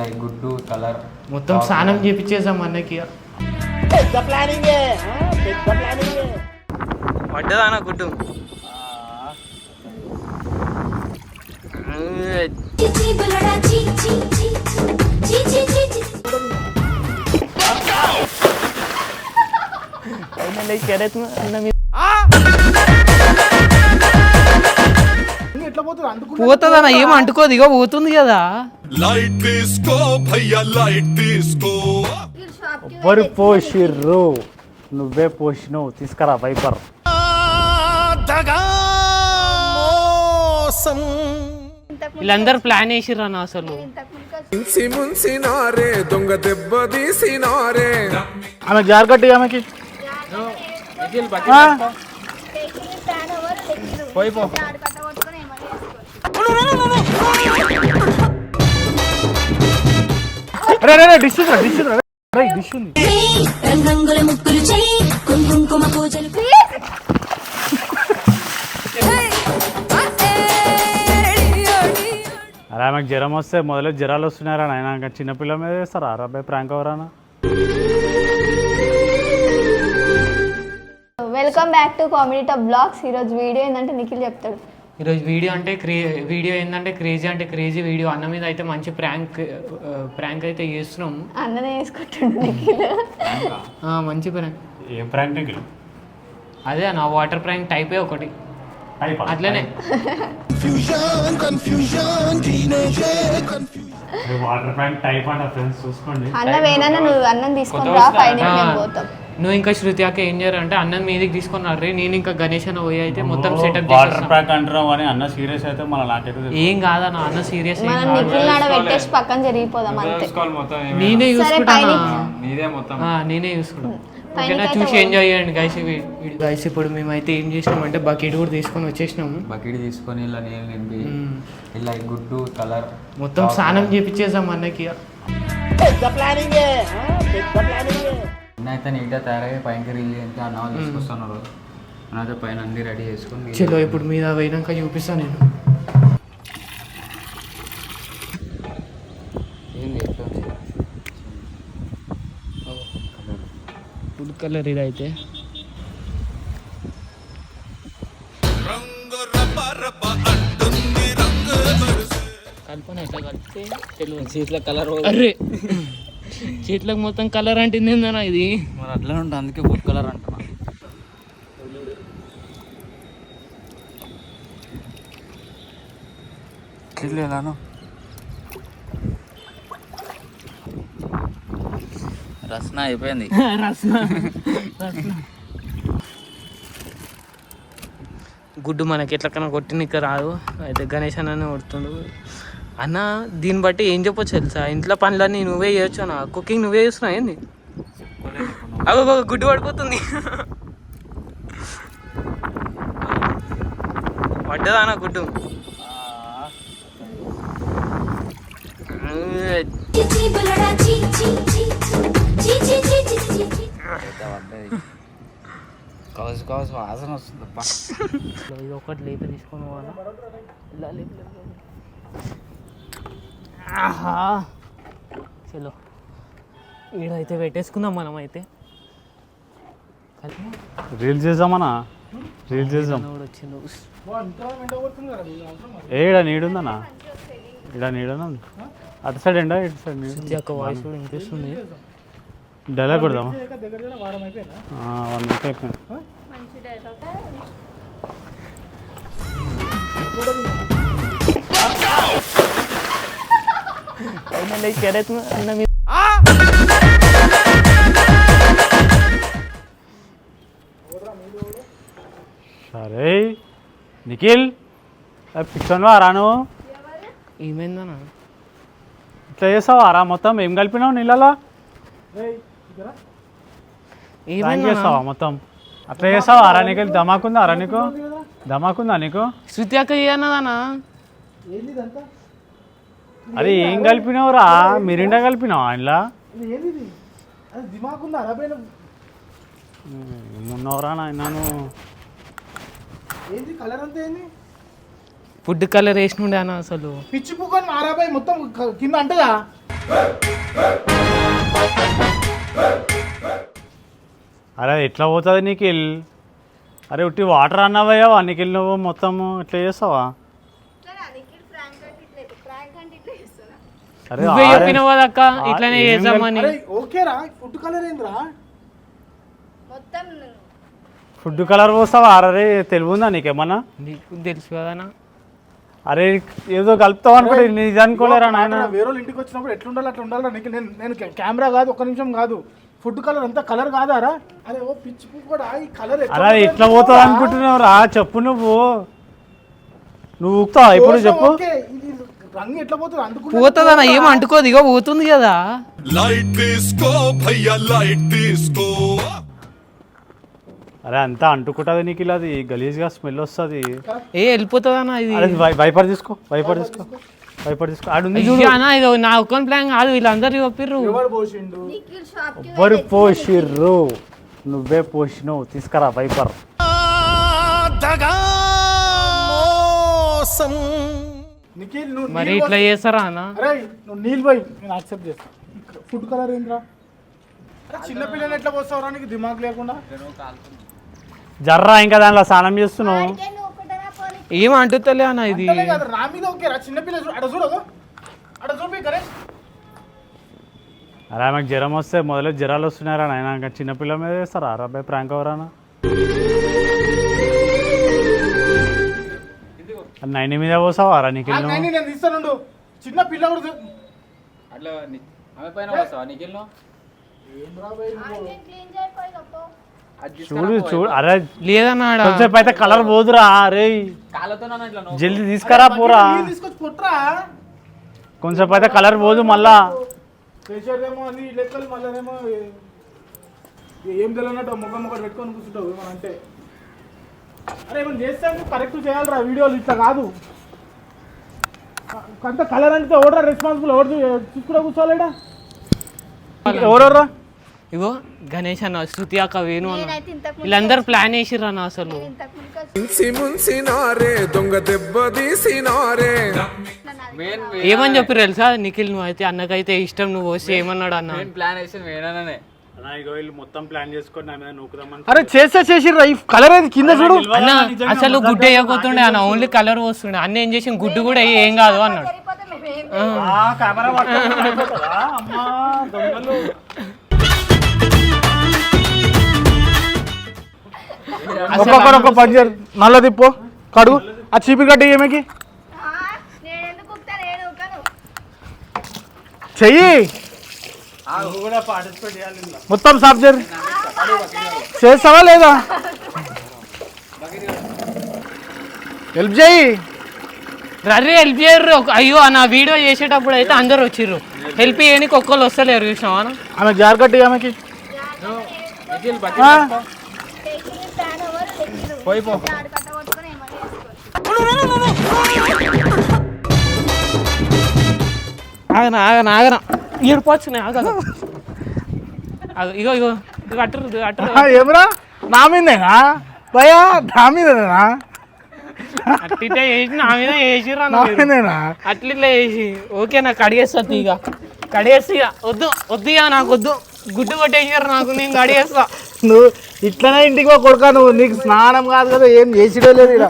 Like గుడ్డు colour మొత్తం స్నానం చేపించేసాం అన్నకి పడ్డదానా గుడ్డు? చిచి బలడా ఎట్లా పోతుందన్న ఏం అంటుకోదు ఇగో పోతుంది కదా. లైట్ తీసుకో భయ్యా లైట్ తీసుకో. ఎవ్వరు పోషిర్రు? నువ్వే పోషినవు తీసుకురా వైపర్ వీళ్ళందరూ ప్లాన్ వేసిర్రు అన్న అసలు. ముంచి ముంచినారే దొంగ దెబ్బ తీసినారే ఆమె జార్గట్టి ఆమెకి? పోయిపో అలా మాకు జ్వరం వస్తే మొదలు జ్వరాలు వస్తున్నారా ఆయన చిన్నపిల్ల మీద వేస్తారా? అబ్బాయి prank అవరానా? Welcome back to comedy top blogs ఈరోజు వీడియో ఏంటంటే నిఖిల్ చెప్తాడు. ఈరోజు వీడియో అంటే క్రే వీడియో ఏంటంటే క్రేజీ అంటే క్రేజీ వీడియో. అన్న మీద అయితే మంచి ప్రాంక్ ప్రాంక్ అయితే చేస్తున్నాం. అన్ననే ఆ, మంచి ప్రాంక్. ఏం ప్రాంక్ నీకు? అదే నా వాటర్ ప్రాంక్ టైపే ఒకటి. అట్లనే. వాటర్ ప్రాంక్ టైప్ అంట ఫ్రెండ్స్ చూసుకోండి. అన్న వేనన్న నువ్వు అన్నం తీసుకొని రా పైన మేము పోతాం. నువ్వు ఇంకా శృతి అక్క ఏం చేయరు అంటే అన్నం మీదకి తీసుకొని రే నేను ఇంకా గణేష్ అన్న పోయి అయితే మొత్తం సెటప్ వాటర్ అంటున్నావు అని అన్న సీరియస్ అయితే మన నాకైతే తెలియదు. ఏం కాదన్న అన్న సీరియస్ మనం నిఖిల్ నాడ పెట్టేసి పక్కన జరిగిపోదాం అంతే. నేనే సరే చూసుకుంటా పైన నీదే మొత్తం. నేనే చూసుకుంటా పైన ఓకేనా? అయితే చూసి ఎంజాయ్ చేయండి గైస్ గైస్ ఇప్పుడు మేమైతే ఏం చేసినాం అంటే బకెట్ కూడా తీసుకొని వచ్చేసినాము. బకెట్ తీసుకొని ఇలా నీళ్ళు నింపి మ్మ్. ఇలా గుడ్డు కలర్ మొత్తం స్నానం చేపించేసాం అన్నకి. అయితే నీట్గా తయారయ్యి పైకి రిలీజ్ అయితే అన్న వాళ్ళు తీసుకొస్తున్నారు. అయితే పైన అన్ని రెడీ చేసుకొని చలో ఇప్పుడు మీద పోయినాక చూపిస్తా నేను. ఏంది ఎట్లా ఉంది? ఫుడ్ కలర్ ఇది అయితే. కల్పన ఎట్లా కలిపితే తెలియదు చేతిలో కలర్ అరే! చేతులకు మొత్తం కలర్ అంటుంది ఏందన్నా ఇది? మరి అట్లనే ఉంటుంది అందుకే ఫుడ్ కలర్ అంటున్నా. చేతులు ఎలానో రసన అయిపోయింది. రసన రసన. గుడ్డు మనకి ఎట్లకన్నా కొట్టినిక రాదు. అయితే గణేష్ అన్ననే కొడుతుండు. అన్న దీన్ని బట్టి ఏం చెప్పొచ్చు తెలుసా? ఇంట్లో పనులన్నీ నువ్వే చేయొచ్చు అన్న. కుకింగ్ నువ్వే చేస్తున్నావు ఏంది? అవి గుడ్డు పడిపోతుంది. పడ్డదా నా గుడ్డు? కవసు కవసు వాసన వస్తుంది ఇది ఒకటి లేపి తీసుకొని పోవాలా? ఇలా లేపు. ఆహా. చలో. ఈడైతే పెట్టేసుకుందాం మనం అయితే. రీల్స్ చేద్దామన్నా రీల్స్ చేద్దాం. ఏడ నీడుందన్నా ఇడ నీడనా ఉంది? అటు సైడ్ ఎండా ఇటు సైడ్ నీడు వాయిస్ కూడా వినిపిస్తుంది. డైలాగ్ కొడదామా? వన్ వీక్ అయిపోయింది? नाही సరే. నిఖిల్ పిచ్చోన్వా రాను ఇట్లా మొత్తం? ఏం కలిపినావు నీళ్ళలో? ఏం చేస్తావా మొత్తం? అట్లా చేస్తావా అరా నీకు దమాకుందా అరా నీకు? దమాకుందా నీకు? శృతి అక్క ఏమన్నదానా అది ఏం కలిపినావురా? మిరిండా కలిపినావు ఆయనలా ఏది నాయనను కలర్ ఫుడ్ కలర్ వేసినుండే అన్న అసలు. పిచ్చి పుకొని అరబై మొత్తం కింద అంటదా? అరే ఎట్లా పోతుంది నీకు వెళ్ళి అరే ఉట్టి వాటర్ అన్నావయ్యా నీకు వెళ్ళినావు మొత్తము ఎట్లా చేస్తావా? నువ్వే చెప్పినావు కదక్క ఇట్లనే చేద్దామని ఓకేరా ఫుడ్ కలర్ ఏంద్రా? మొత్తం ఫుడ్ కలర్ పోస్తావా? అరే తెలివి ఉందా నీకేమన్నా? నీకు తెలుసు కదనా అరే ఏదో కలుపుతావు అనుకోలే ఇది అనుకోలేరా నాయన? వేరే వాళ్ళ ఇంటికి వచ్చినప్పుడు ఎట్లుండాలి అట్లా ఉండాలి నీకు? నేను నేను కెమెరా కాదు ఒక నిమిషం కాదు. ఫుడ్ కలర్ అంతా కలర్ కాదారా? అరే ఓ పిచ్చి కూడా ఈ కలర్ అరే ఎట్లా పోతావు అనుకుంటున్నావు రా చెప్పు నువ్వు. నువ్వు ఊపుతావా? ఇప్పుడు చెప్పు. ఓకే ఇది రంగు ఎట్లా పోతుంది? అంటుకుంటుంది పోతుందన్న ఏం అంటుకోదు? ఇగో పోతుంది కదా. లైట్ తీసుకో భయ్యా లైట్ తీసుకో అరే అంతా అంటుకుంటుంది నీకు ఇలా అది. గలీజ్గా స్మెల్ వస్తుంది. ఏ వెళ్ళిపోతుందన్న ఇది? అరే వైపర్ తీసుకో వైపర్ తీసుకో భయపడి తీసుకో. ఆడు ఉంది చూడు. అయ్యో నా ఒక్కని ప్లాన్ కాదు వీళ్ళందరూ చెప్పిర్రు ఎవడు ఎవరు పోసిర్రు? నువ్వే పోసినావు తీసుకురా వైపర్ నిఖిల్ నువ్వు మరి ఇట్లా చేస్తారా అన్న? అరే నువ్వు నీళ్ళు పోయి నేను యాక్సెప్ట్ చేస్తాను ఫుడ్ కలర్ ఏంద్రా? అరే చిన్న పిల్లలు ఎట్లా పోస్తావురా నీకు? దిమాగ్ లేకుండా. జర్రా ఇంకా దాంట్లో స్నానం చేస్తున్నావు. ఏం అంటుతలే అన్న ఇది? అంతలే కాదు నా మీద ఓకే రా చిన్న పిల్లలు చూ- అడ చూడదు అడ చూపి గణేష్. అరే ఆమెకు జ్వరం వస్తే మొదలు జ్వరాలు వస్తున్నారా నాయన. ఇంకా చిన్నపిల్ల మీద వేస్తారా అబ్బాయి ప్రాంక్ ఎవరన్నా నైన్ మీద పోసావా రా నీకు నైని నేను తీస్తానుండు చిన్న పిల్ల కూడా చూ- అట్లా ఆమె పైన చేయకపోయి గొప్ప చూడు చూడు. అరే లేదన్న కొంచెంసేపు అయితే కలర్ పోదురా అరే జల్దీ తీసుకురా పోరా. కొంచెంసేపు అయితే కలర్ పోదు మళ్ళా. ఏం తెలియనట్టు ముఖం ఒకటి పెట్టుకొని కూర్చుంటావు అంటే. అరే కరెక్ట్ చేయాలిరా వీడియోలు ఇట్లా కాదు. అంత కలర్ అంటే ఎవడరా రెస్పాన్సిబుల్ ఎవరు చూసుకుంటా కూర్చోలేడా? ఎవరెవరా? ఇగో గణేష్ అన్న శృతి అక్క వేణు అన్న. వీళ్ళందరూ ప్లాన్ వేసిర్రు అన్న అసలు. ఏమని చెప్పి తెలుసా? నిఖిల్ నువ్వు అయితే అన్నకైతే ఇష్టం నువ్వు వస్తే ఏమన్నాడు అన్న? ప్లాన్ వేసింది వేణనే మొత్తం ప్లాన్ చేసుకొని నా మీద నూకుదామని అరే చేస్తే ఈ కలర్ అయితే కింద చూడు. అన్న అసలు గుడ్డు వేయకపోతుండే అన్న ఓన్లీ కలర్ వస్తుండే. అన్న ఏం చేసిన గుడ్డు కూడా ఏం కాదు అన్నాడు. సరిపోతే మేమేం కెమెరా అమ్మా దొంగలు. ఒక్కొక్కరు ఒక్క పని చేయరు నల్ల తిప్పు కడుగు. ఆ చీపి గడ్డి ఏమికి? చెయ్యి కూడా పార్టిసిపేట్ చేయాలి ఇందులో. మొత్తం సాఫ్ చేస్తావా లేదా? హెల్ప్ చేయి. రర్రీ హెల్ప్ చేయరు అయ్యో అన్న వీడియో చేసేటప్పుడు అయితే అందరు వచ్చిర్రు. హెల్ప్ చేయడానికి ఒక్కళ్ళు వస్తలేరు చూసినావా అన్న? ఆమె జారగట్టి ఆమెకి. ఆగన ఆగన ఆగన. ఏడుపోవచ్చు ఆగన ఆగు, ఇగో ఇగో ఇగో అట్టరు అట్టరు ఆ, ఏమరా? నా మీదేనా? భయా నా మీదేనా? అట్టిటే వేసి నా మీద వేసిర్రు అన్న నా మీరు. మీదేనా? అట్లా ఇట్లా వేసి ఓకే నాకు కడిగేస్తా ఇక కడిగేస్తా ఇక వద్దు వద్దు ఇక నాకు వద్దు. గుడ్డు కొట్టేసారు నాకు నేను కడిగేస్తా. నువ్వు ఇట్లనే ఇంటికి కొడుకా నువ్వు. నీకు స్నానం కాదు కదా ఏం చేసిడే లేదు ఇక్కడ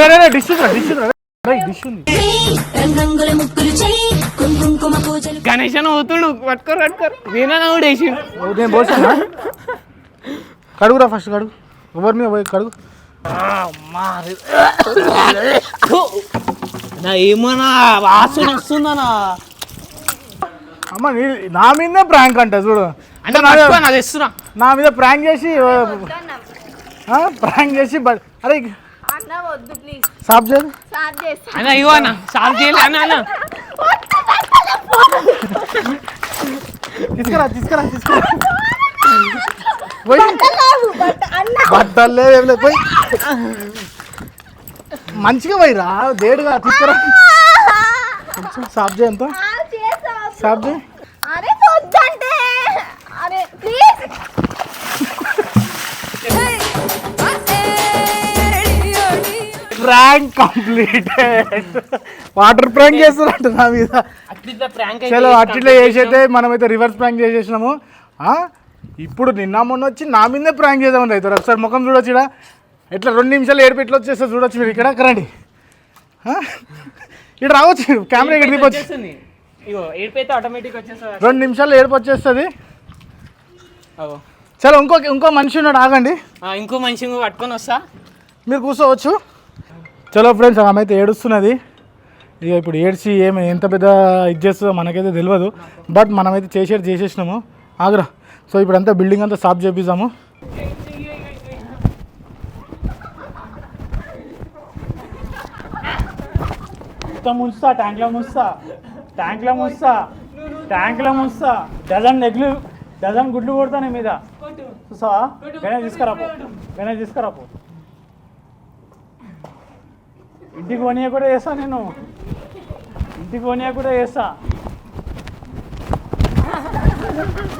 రే రే డిష్ రే డిష్ ఉంది గణేష్ అని అవుతుడు. పట్టుకోరు పట్టుకోరు. వేసిండు. ఓ, నేను పోసానా? కడుగురా ఫస్ట్ కడుగు. ఎవరి మీద పోయి కడుగు. నా ఏమన్నా వాసన వస్తుందనా అమ్మ నీ నా మీదే ప్రాంక్ అంట చూడు. అంటే పట్టుకో నా తెస్తున్నా నా మీద ప్రాంక్ చేసి ప్రాంక్ చేసి అరే అన్న వద్దు ప్లీజ్ సాఫ్ చేయలే అన్న అన్న. తీసుకురా తీసుకురా తీసుకురా. పోయి. బట్టలు లేవు ఏం లేవు పోయి. మంచిగా పోయిరా దేడుగా తీసుకురా. కొంచెం సాఫ్ చేయంత సాఫ్ చేయి. అరే వద్దంటే. అరే please. Prank complete water prank చేస్తున్నట్టు నా మీద. చలో అట్లా చేసైతే మనమైతే రివర్స్ ప్రాంక్ చేసేసినాము. ఆ? ఇప్పుడు నిన్న మొన్న వచ్చి నా మీదే ప్రాంక్ చేద్దామని రైతు ఒకసారి ముఖం చూడొచ్చు ఇక్కడ ఎట్లా రెండు నిమిషాలు ఏడుపు ఎట్లా వచ్చేస్తే చూడొచ్చు మీరు ఇక్కడ. రండి? ఇక్కడ రావచ్చు. కెమెరా ఇక్కడ దిగొచ్చు రెండు నిమిషాలు ఏడుపు వచ్చేస్తుంది. చలో ఇంకో ఇంకో మనిషి ఉన్నాడు ఆగండి. ఇంకో మనిషి పట్టుకొని వస్తా. మీరు కూర్చోవచ్చు. చలో ఫ్రెండ్స్ ఆమె అయితే ఏడుస్తున్నది. ఇక ఇప్పుడు ఏడ్చి ఏమి ఎంత పెద్ద ఇది చేస్తుందో మనకైతే తెలియదు బట్ మనమైతే చేసేది చేసేసినాము. ఆగ్రా. సో ఇప్పుడు అంతా బిల్డింగ్ అంతా స్టాప్ చేపిస్తాము మొత్తం ముంచుతా ట్యాంక్లో ముంచుతా. ట్యాంక్లో ముంచుతా. ట్యాంక్లో ముంచుతా. డజన్ ఎగ్లు డజన్ గుడ్లు కొడతా నీ మీద. చూసావా? గణేష్ తీసుకురాపో. గణేష్ తీసుకురాపో. ఇంటికి పని కూడా చేస్తా నేను. ఇంటికి పోనీయ కూడా వేస్తా.